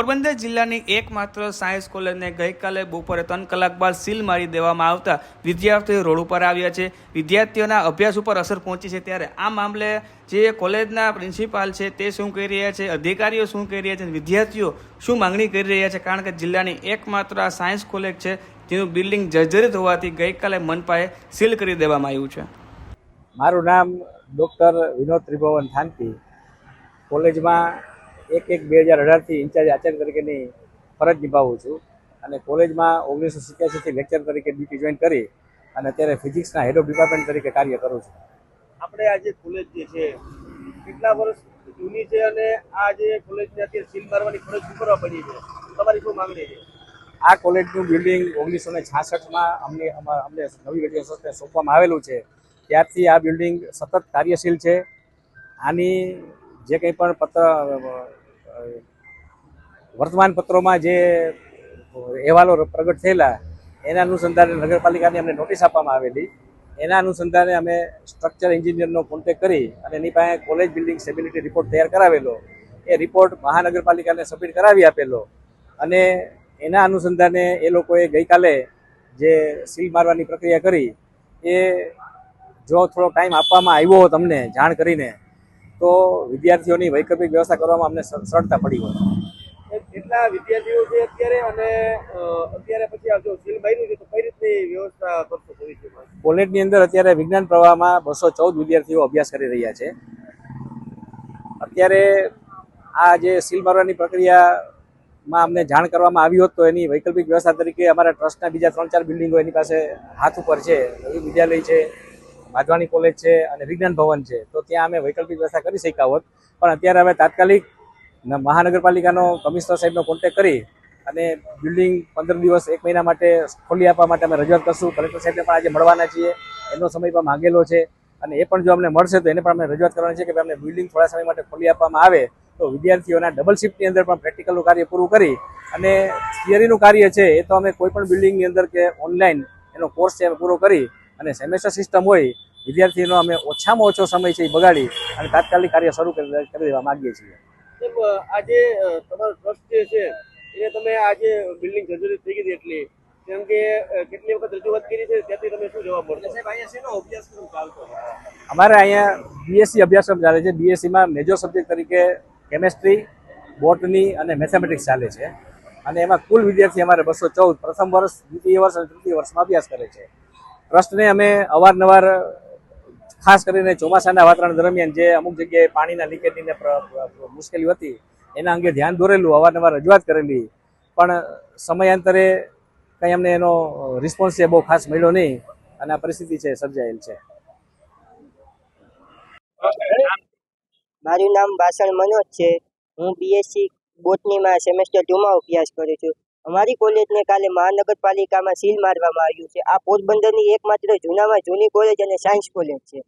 પોરબંદર જિલ્લાની એકમાત્ર સાયન્સ કોલેજને ગઈકાલે બપોરે ત્રણ કલાક બાદ સીલ મારી દેવામાં આવતા વિદ્યાર્થીઓ રોડ ઉપર આવ્યા છે. વિદ્યાર્થીઓના અભ્યાસ ઉપર અસર પહોંચી છે ત્યારે આ મામલે જે કોલેજના પ્રિન્સિપાલ છે તે શું કહી રહ્યા છે, અધિકારીઓ શું કહી રહ્યા છે વિદ્યાર્થીઓ શું માંગણી કરી રહ્યા છે? કારણ કે જિલ્લાની એકમાત્ર આ સાયન્સ કોલેજ છે જેનું બિલ્ડિંગ જર્જરિત હોવાથી ગઈકાલે મનપાએ સીલ કરી દેવામાં આવ્યું છે. મારું નામ ડૉક્ટર વિનોદ ત્રિભુવન થાનકી. કોલેજમાં એક એક બે હજાર અઢારથી ઇન્ચાર્જ આચાર્ય તરીકેની ફરજ નિભાવું છું. અને કોલેજમાં ઓગણીસો સિત્યાસીથી લેક્ચર તરીકે ડ્યુટી જોઈન કરી અને અત્યારે ફિઝિક્સના હેડ ઓફ ડિપાર્ટમેન્ટ તરીકે કાર્ય કરું છું. આપણે આ જે કોલેજ જે છે કેટલા વર્ષ જૂની છે અને આ જે કોલેજને અત્યારે સીલ મારવાની ફરજ ઉપર પડી છે? તમારી શું માંગણી છે? આ કોલેજનું બિલ્ડિંગ ઓગણીસો ને છાસઠમાં અમને અમા- અમને નવી વિદ્યાસંસ્થાને સોંપવામાં આવેલું છે. ત્યારથી આ બિલ્ડિંગ સતત કાર્યશીલ છે. આની જે કંઈ પણ પત્ર અ, વર્તમાન પત્રોમાં જે અહેવાલો પ્રગટ થયેલા એના અનુસંધાને નગરપાલિકાને અમને નોટિસ આપવામાં આવેલી. એના અનુસંધાને અમે સ્ટ્રક્ચર એન્જિનિયરનો કોન્ટેક્ટ કરી અને એની પાસે કોલેજ બિલ્ડિંગ સ્ટેબિલિટી રિપોર્ટ તૈયાર કરાવેલો. એ રિપોર્ટ મહાનગરપાલિકાને સબમિટ કરાવી આપેલો. અને એના અનુસંધાને એ લોકોએ ગઈકાલે જે સીલ મારવાની પ્રક્રિયા કરી એ જો થોડો ટાઈમ આપવામાં આવ્યો તમને જાણ કરીને તો વિદ્યાર્થીઓની વૈકલ્પિક વ્યવસ્થા કરવામાં અમને સર- સરળતા પડી હોય. કેટલા વિદ્યાર્થીઓ છે અત્યારે? અને અત્યારે પછી આ જો સીલ માર્યું છે તો કઈ રીતની વ્યવસ્થા કરશો ભવિષ્યમાં? કોલેજની અંદર અત્યારે વિજ્ઞાન પ્રવાહમાં બસો ચૌદ વિદ્યાર્થીઓ અભ્યાસ કરી રહ્યા છે. અત્યારે આ જે સીલ મારવાની પ્રક્રિયામાં અમને જાણ કરવામાં આવી હોત તો એની વૈકલ્પિક વ્યવસ્થા તરીકે અમારા ટ્રસ્ટના બીજા ત્રણ ચાર બિલ્ડિંગો એની પાસે હાથ ઉપર છે. વિદ્યાલય છે માધવાણી કોલેજ છે અને વિજ્ઞાન ભવન છે. તો ત્યાં અમે વૈકલ્પિક વ્યવસ્થા કરી શક્યા હોત. પણ અત્યારે હવે તાત્કાલિક મહાનગરપાલિકાનો કમિશનર સાહેબનો કોન્ટેક્ટ કરી અને બિલ્ડિંગ પંદર દિવસ, એક મહિના માટે ખોલી આપવા માટે અમે રજૂઆત કરશું. કલેક્ટર સાહેબને પણ આજે મળવાના છીએ. એનો સમય પણ માંગેલો છે. અને એ પણ જો અમને મળશે તો એને પણ અમે રજૂઆત કરવાની છે કે અમને બિલ્ડિંગ થોડા સમય માટે ખોલી આપવામાં આવે તો વિદ્યાર્થીઓના ડબલ શિફ્ટની અંદર પણ પ્રેક્ટિકલનું કાર્ય પૂરું કરી અને થિયરીનું કાર્ય છે એ તો અમે કોઈ પણ બિલ્ડિંગની અંદર કે ઓનલાઈન એનો કોર્સ છે પૂરો કરી અને સેમેસ્ટર સિસ્ટમ હોય વિદ્યાર્થીનો અમે ઓછામાં ઓછો સમય છે એ બગાડી અને તાત્કાલિક કાર્ય શરૂ કરી દેવા માંગીએ છીએ. આજે આ જે તમારો ટ્રસ્ટ જે છે એ તમે આ જે બિલ્ડિંગ જર્જરિત થઈ ગઈ એટલી. કેમ કે કેટલી વખત રજૂઆત કરી છે ત્યાંથી તમે શું જવાબ મળશે સાહેબ અહીંયા શેનો અભ્યાસક્રમ ચાલતો અમારે અહીંયા બીએસસી અભ્યાસક્રમ ચાલે છે. બીએસસીમાં મેજર સબ્જેક્ટ તરીકે કેમેસ્ટ્રી બોટની અને મેથેમેટિક્સ ચાલે છે. અને એમાં કુલ વિદ્યાર્થી અમારે બસો ચૌદ. પ્રથમ વર્ષ દ્વિતીય વર્ષ અને તૃતીય વર્ષમાં અભ્યાસ કરે છે. ટ્રસ્ટને અમે અવારનવાર ખાસ કરીને ચોમાસાના વાતાવરણ દરમિયાન જે અમુક જગ્યાએ પાણીના લીકેજની પ્ર- હતી, એના અંગે ધ્યાન દોરેલું, અવારનવાર રજૂઆત કરેલી. પણ સમયાંતરે કંઈ અમને એનો રિસ્પોન્સ છે બહુ ખાસ મળ્યો નહીં અને આ પરિસ્થિતિ છે સર્જાયેલ છે. મારું નામ વાસણ મનોજ છે. હું બીએસસી બોટનીમાં સેમેસ્ટર ટુમાં અભ્યાસ કરું છું. અમારી કોલેજને કાલે મહાનગરપાલિકામાં સીલ મારવામાં આવ્યું છે. આ પોરબંદરની એકમાત્ર જૂનામાં જૂની કોલેજ અને સાયન્સ કોલેજ છે.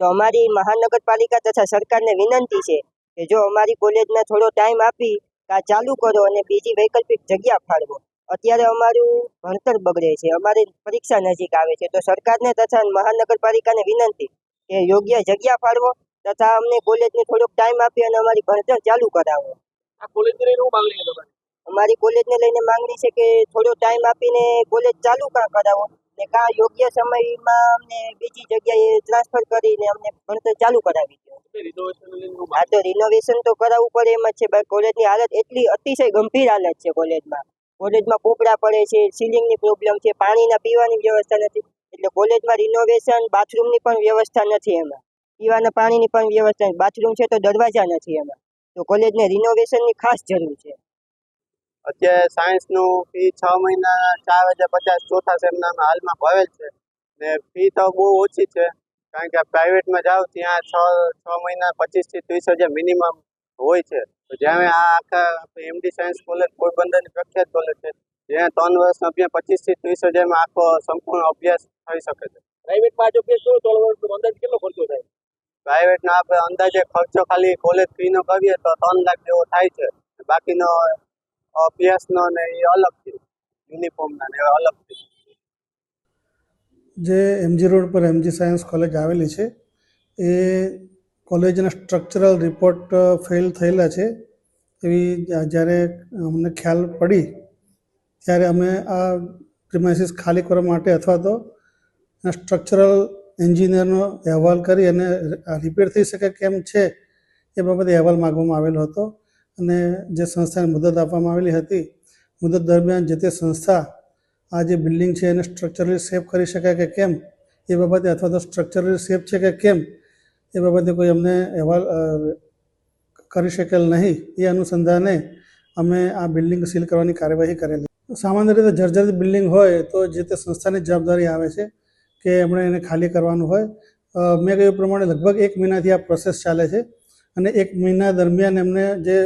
તો અમારી મહાનગરપાલિકા તથા સરકારને વિનંતી છે કે જો અમારી કોલેજને થોડો ટાઈમ આપી આ ચાલુ કરો અને બીજી વૈકલ્પિક જગ્યા ફાળવો. અત્યારે અમારું ભણતર બગડે છે. અમારી પરીક્ષા નજીક આવે છે. તો સરકારને તથા મહાનગરપાલિકાને વિનંતી કે યોગ્ય જગ્યા ફાળવો તથા અમને કોલેજને થોડોક ટાઈમ આપી અને અમારી ભણતર ચાલુ કરાવો. આ કોલેજ લઈને માંગણી છે તમારી? અમારી કોલેજને લઈને માંગણી છે કે થોડો ટાઈમ આપીને કોલેજ ચાલુ કાં કરાવો? ને કાં યોગ્ય સમયમાં અમને બીજી જગ્યાએ ટ્રાન્સફર કરીને અમને ભણતર ચાલુ કરાવી દો. આ તો રિનોવેશન તો કરાવવું પડે એમ જ છે કોલેજની હાલત એટલી અતિશય ગંભીર હાલત છે કોલેજમાં. કોલેજમાં પોપડા પડે છે સીલિંગની પ્રોબ્લેમ છે પાણીના પીવાની વ્યવસ્થા નથી. એટલે કોલેજમાં રિનોવેશન બાથરૂમની પણ વ્યવસ્થા નથી એમાં. પીવાના પાણીની પણ વ્યવસ્થા બાથરૂમ છે તો દરવાજા નથી એમાં. તો કોલેજને રિનોવેશનની ખાસ જરૂર છે. અત્યારે સાયન્સનું ફી છ મહિના ચાર હજાર પચાસ ચોથા સેમનામાં હાલમાં ભરેલ છે. ને ફી તો બહુ ઓછી છે કારણ કે પ્રાઇવેટમાં જાઓ ત્યાં છ છ મહિના પચીસથી ત્રીસ હજાર મિનિમમ હોય છે. તો જ્યાં આ આખા એમડી સાયન્સ કોલેજ પોરબંદરની પ્રખ્યાત કોલેજ છે જ્યાં ત્રણ વર્ષનો અભ્યાસ પચીસથી ત્રીસ હજારમાં આખો સંપૂર્ણ અભ્યાસ થઈ શકે છે. પ્રાઇવેટમાં જો કે શું ત્રણ વર્ષનો અંદાજ કેટલો ખર્ચો થાય? પ્રાઇવેટના આપણે અંદાજે ખર્ચો ખાલી કોલેજ ફીનો કરીએ તો ત્રણ લાખ જેવો થાય છે. બાકીનો અભ્યાસનો ને એ અલગથી યુનિફોર્મના ને અલગ અલગથી જે એમજી રોડ પર એમજી સાયન્સ કોલેજ આવેલી છે, એ કોલેજના સ્ટ્રક્ચરલ રિપોર્ટ ફેલ થયેલા છે. એવી જ્યારે અમને ખ્યાલ પડી, ત્યારે અમે આ પ્રિમાઇસીસ ખાલી કરવા માટે અથવા તો સ્ટ્રક્ચરલ એન્જિનિયરનો અહેવાલ કરી અને રિપેર થઈ શકે કેમ છે, એ બાબતે અહેવાલ માગવામાં આવેલો હતો. અને જે સંસ્થાને મુદત આપવામાં આવેલી હતી, મુદત દરમિયાન જે તે સંસ્થા આ જે બિલ્ડિંગ છે એને સ્ટ્રક્ચરલી સેફ કરી શકાય કે કેમ? એ બાબતે અથવા તો સ્ટ્રક્ચરલી સેફ છે કે કેમ? એ બાબતે કોઈ અમને અહેવાલ કરી શકેલ નહીં. એ અનુસંધાને અમે આ બિલ્ડિંગ સીલ કરવાની કાર્યવાહી કરેલી. સામાન્ય રીતે જર્જરિત બિલ્ડિંગ હોય તો જે તે સંસ્થાની જવાબદારી આવે છે કે એમણે એને ખાલી કરવાનું હોય. મેં કહ્યું પ્રમાણે લગભગ એક મહિનાથી આ પ્રોસેસ ચાલે છે અને એક મહિના દરમિયાન એમને જે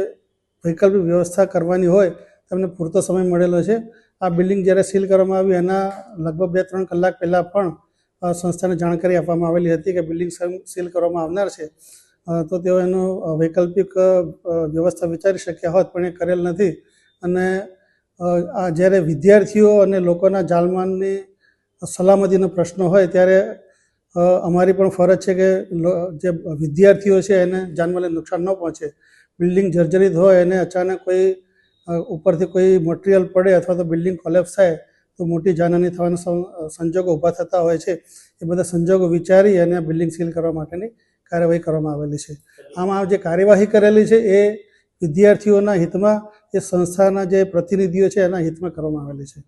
વૈકલ્પિક વ્યવસ્થા કરવાની હોય, તમને પૂરતો સમય મળેલો છે. આ બિલ્ડિંગ જ્યારે સીલ કરવામાં આવી, એના લગભગ બે ત્રણ કલાક પહેલાં પણ સંસ્થાને જાણકારી આપવામાં આવેલી હતી કે બિલ્ડિંગ સીલ કરવામાં આવનાર છે. તો તેઓ એનો વૈકલ્પિક વ્યવસ્થા વિચારી શક્યા હોત, પણ એ કરેલ નથી. અને આ જ્યારે વિદ્યાર્થીઓ અને લોકોના જાલમાનની સલામતીનો પ્રશ્ન હોય, ત્યારે અમારી પણ ફરજ છે કે જે વિદ્યાર્થીઓ છે એને જાનમાલને નુકસાન ન પહોંચે. બિલ્ડિંગ જર્જરિત હોય અને અચાનક કોઈ ઉપરથી કોઈ મટીરિયલ પડે અથવા તો બિલ્ડિંગ કોલેપ્સ થાય, તો મોટી જાનહાની થવાના સંજોગો ઊભા થતા હોય છે. એ બધા સંજોગો વિચારી અને આ બિલ્ડિંગ સીલ કરવા માટેની કાર્યવાહી કરવામાં આવેલી છે. આમાં જે કાર્યવાહી કરેલી છે એ વિદ્યાર્થીઓના હિતમાં, એ સંસ્થાના જે પ્રતિનિધિઓ છે એના હિતમાં કરવામાં આવેલી છે.